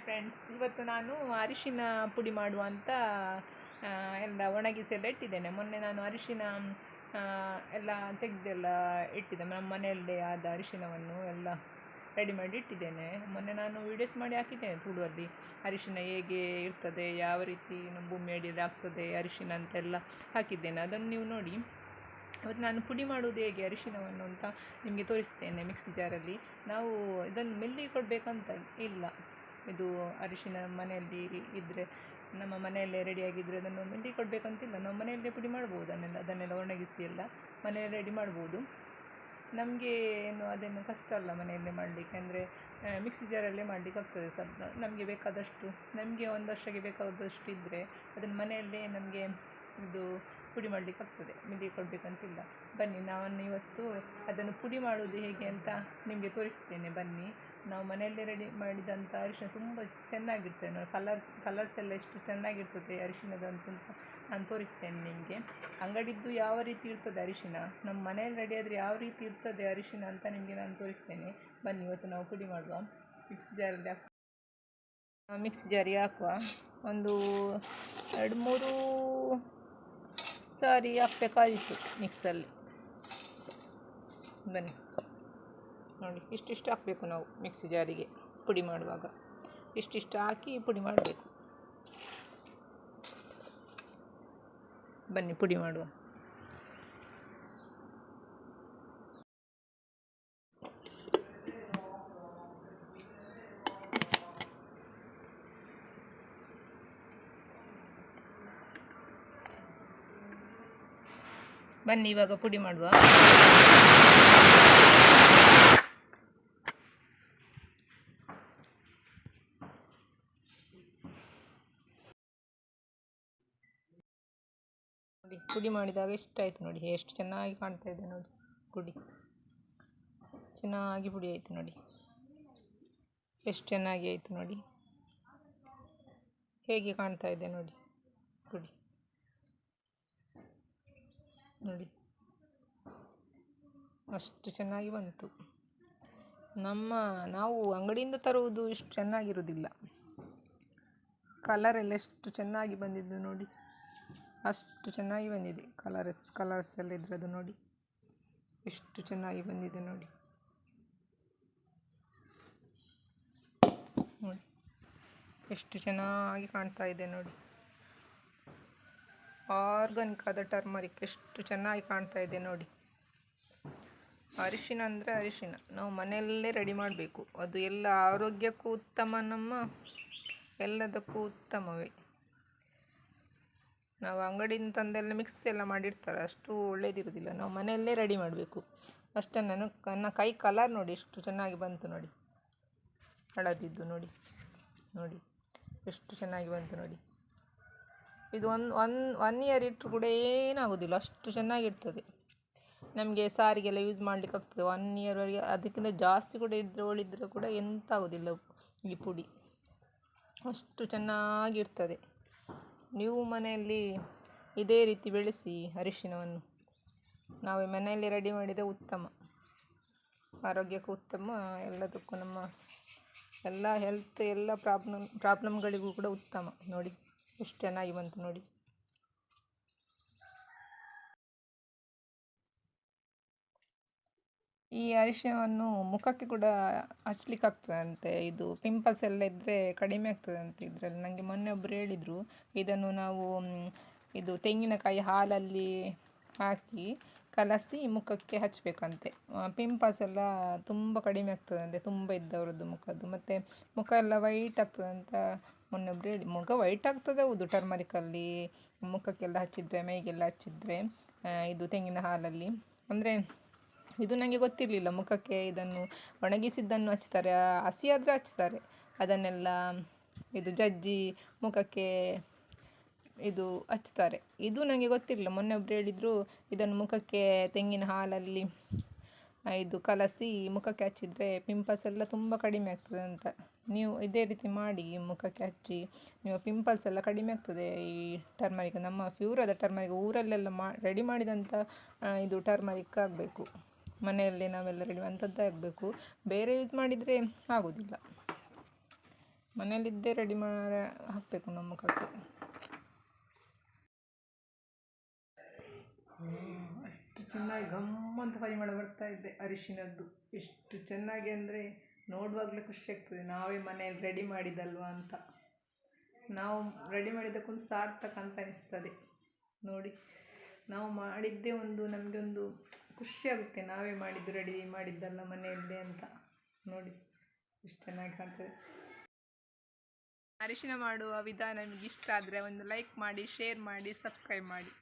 Hi friends ಇವತ್ತು ನಾನು ಅರಿಶಿನ ಪುಡಿ ಮಾಡುವಂಥ ಆ, ಎಲ್ಲ ಒಣಗಿಸಿ ಎಲ್ಲ ಇಟ್ಟಿದ್ದೇನೆ ಮೊನ್ನೆ ನಾನು ಅರಿಶಿನ ಎಲ್ಲ ತೆಗೆದೆಲ್ಲ ಇಟ್ಟಿದ್ದೆ ನಮ್ಮ ಮನೆಯಲ್ಲೇ ಆದ ಅರಿಶಿನವನ್ನು ಎಲ್ಲ ರೆಡಿ ಮಾಡಿ ಇಟ್ಟಿದ್ದೇನೆ. ಮೊನ್ನೆ ನಾನು ವೀಡಿಯೋಸ್ ಮಾಡಿ ಹಾಕಿದ್ದೇನೆ ತುಳುವಲ್ಲಿ. ಅರಿಶಿನ ಹೇಗೆ ಇರ್ತದೆ ಯಾವ ರೀತಿ ನಮ್ಮ ಭೂಮಿ ಅಡಿಯಲ್ಲಿ ಆಗ್ತದೆ ಅರಿಶಿನ ಅಂತೆಲ್ಲ ಹಾಕಿದ್ದೇನೆ. ಅದನ್ನು ನೀವು ನೋಡಿ. ಇವತ್ತು ನಾನು ಪುಡಿ ಮಾಡುವುದು ಹೇಗೆ ಅರಿಶಿನವನ್ನು ಅಂತ ನಿಮಗೆ ತೋರಿಸ್ತೇನೆ ಮಿಕ್ಸಿ ಜಾರಲ್ಲಿ. ನಾವು ಇದನ್ನು ಮೆಲ್ಲಿಗೆ ಕೊಡಬೇಕಂತ ಇಲ್ಲ. ಇದು ಅರಿಶಿನ ಮನೆಯಲ್ಲಿ ಇದ್ದರೆ ನಮ್ಮ ಮನೆಯಲ್ಲೇ ರೆಡಿಯಾಗಿದ್ದರೆ ಅದನ್ನು ಮೆಲ್ಲಿಗೆ ಕೊಡಬೇಕಂತಿಲ್ಲ. ನಾವು ಮನೆಯಲ್ಲೇ ಪುಡಿ ಮಾಡ್ಬೋದು ಅದನ್ನೆಲ್ಲ ಅದನ್ನೆಲ್ಲ ಒಣಗಿಸಿ ಎಲ್ಲ ಮನೆಯಲ್ಲೇ ರೆಡಿ ಮಾಡ್ಬೋದು. ನಮಗೆ ಏನು, ಅದೇನು ಕಷ್ಟ ಅಲ್ಲ ಮನೆಯಲ್ಲೇ ಮಾಡಲಿಕ್ಕೆ. ಅಂದರೆ ಮಿಕ್ಸಿ ಜಾರಲ್ಲೇ ಮಾಡಲಿಕ್ಕೆ ಆಗ್ತದೆ ಸರ್. ನಮಗೆ ಬೇಕಾದಷ್ಟು, ನಮಗೆ ಒಂದು ವರ್ಷಕ್ಕೆ ಬೇಕಾದಷ್ಟು ಇದ್ದರೆ ಅದನ್ನು ಮನೆಯಲ್ಲೇ ನಮಗೆ ಇದು ಪುಡಿ ಮಾಡಲಿಕ್ಕೆ ಆಗ್ತದೆ. ಮಿಲ್ಲಿಗೆ ಕೊಡಬೇಕಂತಿಲ್ಲ. ಬನ್ನಿ ನಾನು ಇವತ್ತು ಅದನ್ನು ಪುಡಿ ಮಾಡುವುದು ಹೇಗೆ ಅಂತ ನಿಮಗೆ ತೋರಿಸ್ತೇನೆ. ಬನ್ನಿ. ನಾವು ಮನೆಯಲ್ಲೇ ರೆಡಿ ಮಾಡಿದಂಥ ಅರಿಶಿನ ತುಂಬ ಚೆನ್ನಾಗಿರ್ತದೆ ನೋಡಿ ಕಲರ್ಸ್ ಕಲರ್ಸ್ ಎಲ್ಲ ಎಷ್ಟು ಚೆನ್ನಾಗಿರ್ತದೆ ಅರಿಶಿನದಂತ ನಾನು ತೋರಿಸ್ತೇನೆ ನಿಮಗೆ. ಅಂಗಡಿದ್ದು ಯಾವ ರೀತಿ ಇರ್ತದೆ ಅರಿಶಿನ ನಮ್ಮ ಮನೆಯಲ್ಲಿ ರೆಡಿ ಆದರೆ ಯಾವ ರೀತಿ ಇರ್ತದೆ ಅರಿಶಿನ ಅಂತ ನಿಮಗೆ ನಾನು ತೋರಿಸ್ತೇನೆ. ಬನ್ನಿ, ಇವತ್ತು ನಾವು ಪುಡಿ ಮಾಡುವ. ಮಿಕ್ಸ್ ಜಾರಲ್ಲಿ ಹಾಕುವ. ಮಿಕ್ಸ್ ಜಾರಿ ಹಾಕುವ. ಒಂದು ಎರಡು ಮೂರು ಸಾರಿ ಹಾಕಬೇಕಾಗಿತ್ತು ಮಿಕ್ಸಲ್ಲಿ ಬನ್ನಿ. ನೋಡಿ ಇಷ್ಟಿಷ್ಟು ಹಾಕಬೇಕು ನಾವು ಮಿಕ್ಸಿ ಜಾರಿಗೆ ಪುಡಿ ಮಾಡುವಾಗ. ಇಷ್ಟಿಷ್ಟು ಹಾಕಿ ಪುಡಿ ಮಾಡಬೇಕು. ಬನ್ನಿ ಪುಡಿ ಮಾಡುವ. ಬನ್ನಿ ಇವಾಗ ಪುಡಿ ಮಾಡುವ. ನೋಡಿ ಪುಡಿ ಮಾಡಿದಾಗ ಇಷ್ಟಾಯಿತು ನೋಡಿ. ಎಷ್ಟು ಚೆನ್ನಾಗಿ ಕಾಣ್ತಾ ಇದೆ ನೋಡಿ ಪುಡಿ. ಚೆನ್ನಾಗಿ ಪುಡಿ ಆಯಿತು ನೋಡಿ. ಎಷ್ಟು ಚೆನ್ನಾಗಿ ಆಯಿತು ನೋಡಿ. ಹೇಗೆ ಕಾಣ್ತಾ ಇದೆ ನೋಡಿ ಪುಡಿ. ನೋಡಿ. ಅಷ್ಟು ಚೆನ್ನಾಗಿ ಬಂತು. ನಮ್ಮ, ನಾವು ಅಂಗಡಿಯಿಂದ ತರುವುದು ಇಷ್ಟು ಚೆನ್ನಾಗಿರುವುದಿಲ್ಲ. ಕಲರ್ ಎಷ್ಟು ಚೆನ್ನಾಗಿ ಬಂದಿದ್ದು ನೋಡಿ. ಅಷ್ಟು ಚೆನ್ನಾಗಿ ಬಂದಿದೆ. ಕಲರ್ಸ್ ಕಲರ್ಸ್ ಎಲ್ಲ ಇದ್ರದ್ದು ನೋಡಿ. ಎಷ್ಟು ಚೆನ್ನಾಗಿ ಬಂದಿದೆ ನೋಡಿ. ನೋಡಿ. ಎಷ್ಟು ಚೆನ್ನಾಗಿ ಕಾಣ್ತಾ ಇದೆ ನೋಡಿ. ಆರ್ಗಾನಿಕ್ ಆದ ಟರ್ಮರಿಕ್ ಎಷ್ಟು ಚೆನ್ನಾಗಿ ಕಾಣ್ತಾ ಇದೆ ನೋಡಿ. ಅರಿಶಿನ ಅಂದರೆ ಅರಿಶಿನ. ನಾವು ಮನೆಯಲ್ಲೇ ರೆಡಿ ಮಾಡಬೇಕು. ಅದು ಎಲ್ಲ ಆರೋಗ್ಯಕ್ಕೂ ಉತ್ತಮ, ನಮ್ಮ ಎಲ್ಲದಕ್ಕೂ ಉತ್ತಮವೇ. ನಾವು ಅಂಗಡಿಯಿಂದ ತಂದೆಲ್ಲ ಮಿಕ್ಸ್ ಎಲ್ಲ ಮಾಡಿರ್ತಾರೆ, ಅಷ್ಟು ಒಳ್ಳೇದಿರೋದಿಲ್ಲ. ನಾವು ಮನೆಯಲ್ಲೇ ರೆಡಿ ಮಾಡಬೇಕು. ಅಷ್ಟೇ ನಾನು ನನ್ನ ಕೈ ಕಲರ್ ನೋಡಿ, ಎಷ್ಟು ಚೆನ್ನಾಗಿ ಬಂತು ನೋಡಿ. ಹಳದಿದ್ದು ನೋಡಿ ನೋಡಿ, ಎಷ್ಟು ಚೆನ್ನಾಗಿ ಬಂತು ನೋಡಿ. ಇದು ಒಂದು ಒನ್ ಒನ್ ಇಯರ್ ಇಟ್ಟರು ಕೂಡ ಏನಾಗೋದಿಲ್ಲ, ಅಷ್ಟು ಚೆನ್ನಾಗಿರ್ತದೆ. ನಮಗೆ ಸಾರಿಗೆಲ್ಲ ಯೂಸ್ ಮಾಡಲಿಕ್ಕೆ ಆಗ್ತದೆ. ಒನ್ ಇಯರ್ವರೆಗೆ ಅದಕ್ಕಿಂತ ಜಾಸ್ತಿ ಕೂಡ ಇದ್ದರೆ ಒಳಿದ್ರೆ ಕೂಡ ಎಂತ ಆಗೋದಿಲ್ಲ ಈ ಪುಡಿ. ಅಷ್ಟು ಚೆನ್ನಾಗಿರ್ತದೆ. ನೀವು ಮನೆಯಲ್ಲಿ ಇದೇ ರೀತಿ ಬೆಳೆಸಿ ಅರಿಶಿನವನ್ನು ನಾವೇ ಮನೆಯಲ್ಲಿ ರೆಡಿ ಮಾಡಿದ ಉತ್ತಮ, ಆರೋಗ್ಯಕ್ಕೂ ಉತ್ತಮ, ಎಲ್ಲದಕ್ಕೂ ನಮ್ಮ ಎಲ್ಲ ಹೆಲ್ತ್ ಎಲ್ಲ ಪ್ರಾಬ್ಲಮ್ ಪ್ರಾಬ್ಲಮ್ಗಳಿಗೂ ಕೂಡ ಉತ್ತಮ. ನೋಡಿ, ಎಷ್ಟು ಚೆನ್ನಾಗಿ ಬಂತು ನೋಡಿ. ಈ ಅರಿಶಿನವನ್ನು ಮುಖಕ್ಕೆ ಕೂಡ ಹಚ್ಲಿಕ್ಕಾಗ್ತದಂತೆ. ಇದು ಪಿಂಪಲ್ಸ್ ಎಲ್ಲ ಇದ್ದರೆ ಕಡಿಮೆ ಆಗ್ತದಂತೆ ಇದರಲ್ಲಿ. ನನಗೆ ಮೊನ್ನೆ ಒಬ್ಬರು ಹೇಳಿದರು, ಇದನ್ನು ನಾವು ಇದು ತೆಂಗಿನಕಾಯಿ ಹಾಲಲ್ಲಿ ಹಾಕಿ ಕಲಸಿ ಮುಖಕ್ಕೆ ಹಚ್ಚಬೇಕಂತೆ ಪಿಂಪಲ್ಸ್ ಎಲ್ಲ ತುಂಬ ಕಡಿಮೆ ಆಗ್ತದಂತೆ, ತುಂಬ ಇದ್ದವರದ್ದು ಮುಖದ್ದು. ಮತ್ತು ಮುಖ ಎಲ್ಲ ವೈಟ್ ಆಗ್ತದಂತ ಮೊನ್ನೆ ಒಬ್ರು ಹೇಳಿ, ಮುಖ ವೈಟ್ ಆಗ್ತದೆ ಹೌದು ಟರ್ಮರಿಕಲ್ಲಿ ಮುಖಕ್ಕೆಲ್ಲ ಹಚ್ಚಿದರೆ, ಮೈಗೆಲ್ಲ ಹಚ್ಚಿದರೆ ಇದು ತೆಂಗಿನ ಹಾಲಲ್ಲಿ. ಅಂದರೆ ಇದು ನನಗೆ ಗೊತ್ತಿರಲಿಲ್ಲ ಮುಖಕ್ಕೆ ಇದನ್ನು ಒಣಗಿಸಿದ್ದನ್ನು ಹಚ್ತಾರೆ ಹಸಿಯಾದರೆ ಹಚ್ತಾರೆ. ಅದನ್ನೆಲ್ಲ ಇದು ಜಜ್ಜಿ ಮುಖಕ್ಕೆ ಇದು ಹಚ್ತಾರೆ. ಇದು ನನಗೆ ಗೊತ್ತಿರಲಿಲ್ಲ. ಮೊನ್ನೆ ಒಬ್ರು ಹೇಳಿದರು, ಇದನ್ನು ಮುಖಕ್ಕೆ ತೆಂಗಿನ ಹಾಲಲ್ಲಿ ಇದು ಕಲಸಿ ಮುಖಕ್ಕೆ ಹಚ್ಚಿದರೆ ಪಿಂಪಲ್ಸ್ ಎಲ್ಲ ತುಂಬ ಕಡಿಮೆ ಆಗ್ತದೆ ಅಂತ. ನೀವು ಇದೇ ರೀತಿ ಮಾಡಿ ಮುಖಕ್ಕೆ ಹಚ್ಚಿ ನೀವು ಪಿಂಪಲ್ಸ್ ಎಲ್ಲ ಕಡಿಮೆ ಆಗ್ತದೆ ಈ ಟರ್ಮರಿಕ್ ನಮ್ಮ ಪ್ಯೂರಾದ ಟರ್ಮರಿಕ್ ಊರಲ್ಲೆಲ್ಲ ಮಾ ರೆಡಿ ಮಾಡಿದಂಥ ಇದು ಟರ್ಮರಿಕ್ ಆಗಬೇಕು. ಮನೆಯಲ್ಲೇ ನಾವೆಲ್ಲ ರೆಡಿ ಅಂಥದ್ದೇ ಆಗಬೇಕು. ಬೇರೆ ಯೂಸ್ ಮಾಡಿದರೆ ಆಗೋದಿಲ್ಲ. ಮನೆಯಲ್ಲಿದ್ದೇ ರೆಡಿ ಮಾಡ ಹಾಕಬೇಕು ನಮ್ಮ ಮುಖಕ್ಕೆ. ಅಷ್ಟು ಚೆನ್ನಾಗಿ ಗಮ್ಮಂತ ಪರಿಮಳ ಬರ್ತಾ ಇದ್ದೆ ಅರಿಶಿನದ್ದು. ಎಷ್ಟು ಚೆನ್ನಾಗಿ ಅಂದರೆ ನೋಡುವಾಗಲೇ ಖುಷಿ ಆಗ್ತದೆ. ನಾವೇ ಮನೆಯಲ್ಲಿ ರೆಡಿ ಮಾಡಿದಲ್ವಾ ಅಂತ. ನಾವು ರೆಡಿ ಮಾಡಿದ್ದಕ್ಕೊಂದು ಸಾರ್ಥಕ ಅಂತ ಅನಿಸ್ತದೆ. ನೋಡಿ, ನಾವು ಮಾಡಿದ್ದೇ ಒಂದು ನಮಗೆ ಒಂದು ಖುಷಿ ಆಗುತ್ತೆ. ನಾವೇ ಮಾಡಿದ್ದು ರೆಡಿ ಮಾಡಿದ್ದಲ್ಲ ಮನೆಯಲ್ಲೇ ಅಂತ ನೋಡಿ. ಎಷ್ಟು ಚೆನ್ನಾಗಿ ಕಾಣ್ತದೆ. ಅರಿಶಿನ ಮಾಡುವ ವಿಧಾನ ನಿಮಗೆ ಇಷ್ಟ ಆದರೆ ಒಂದು ಲೈಕ್ ಮಾಡಿ ಶೇರ್ ಮಾಡಿ ಸಬ್ಸ್ಕ್ರೈಬ್ ಮಾಡಿ.